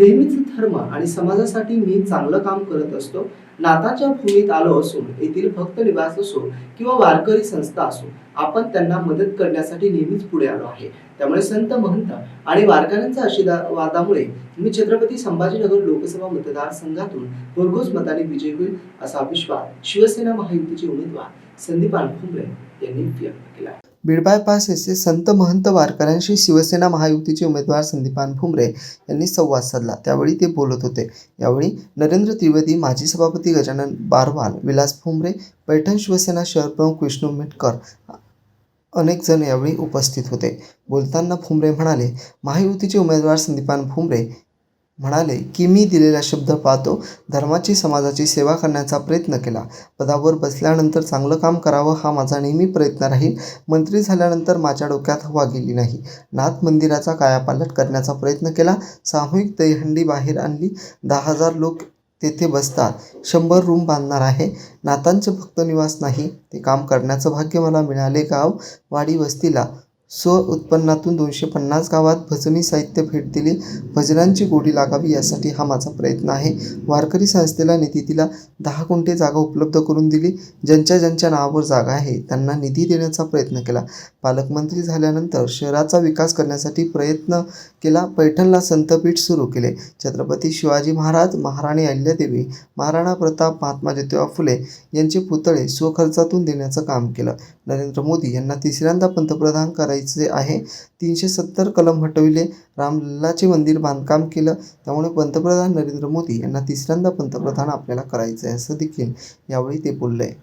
नेहमीच धर्म आणि समाजासाठी मी चांगलं काम करत असतो नाताच्या भूमीत आलो असून येथील भक्त निवास असो किंवा वारकरी संस्था असो आपण त्यांना मदत करण्यासाठी नेहमीच पुढे आलो आहे. त्यामुळे संत महंत आणि वारकऱ्यांच्या आशीर्वादामुळे मी छत्रपती संभाजीनगर लोकसभा मतदारसंघातून भरघोस मताने विजय होईल असा विश्वास शिवसेना महायुतीचे उमेदवार संदीपान भुमरे यांनी व्यक्त केला. बीड बायपास येथे संत महंत वारकऱ्यांशी शिवसेना महायुतीचे उमेदवार संदीपान भुमरे यांनी संवाद साधला. त्यावेळी ते बोलत होते. यावेळी नरेंद्र त्रिवेदी माजी सभापती गजानन बारवाल विलास भुमरे पैठण शिवसेना शहर प्रमुख विष्णू मेटकर अनेक जण यावेळी उपस्थित होते. बोलताना भुमरे म्हणाले महायुतीचे उमेदवार संदीपान भुमरे म्हणाले की मी दिलेला शब्द पाहतो. धर्माची समाजाची सेवा करण्याचा प्रयत्न केला. पदावर बसल्यानंतर चांगलं काम करावं हा माझा नेहमी प्रयत्न राहील. मंत्री झाल्यानंतर माझ्या डोक्यात हवा गेली नाही. नाथ मंदिराचा कायापालट करण्याचा प्रयत्न केला. सामूहिक दहीहंडी बाहेर आणली. दहा हजार लोक तेथे बसतात. शंभर रूम बांधणार आहे. नातांचे भक्तनिवास नाही. ते काम करण्याचं भाग्य मला मिळाले गाव वाडी वस्तीला. स्व उत्पन्नातून दोनशे पन्नास गावात भजनी साहित्य भेट दिली. भजनांची गोडी लागावी यासाठी हा माझा प्रयत्न आहे. वारकरी संस्थेला निधी दिला. दहा गुंठे जागा उपलब्ध करून दिली. ज्यांच्या ज्यांच्या नावावर जागा आहे त्यांना निधी देण्याचा प्रयत्न केला. पालकमंत्री झाल्यानंतर शहराचा विकास करण्यासाठी प्रयत्न केला. पैठणला संतपीठ सुरू केले. छत्रपती शिवाजी महाराज महाराणी अहिल्यादेवी महाराणा प्रताप महात्मा ज्योतिबा फुले यांचे पुतळे स्वखर्चातून देण्याचं काम केलं. नरेंद्र मोदी यांना तिसऱ्यांदा पंतप्रधान करायचे आहे. तीनशे सत्तर कलम हटविले. रामलल्लाचे मंदिर बांधकाम केलं. त्यामुळे पंतप्रधान नरेंद्र मोदी यांना तिसऱ्यांदा पंतप्रधान आपल्याला करायचं आहे असं देखील यावेळी ते बोलले.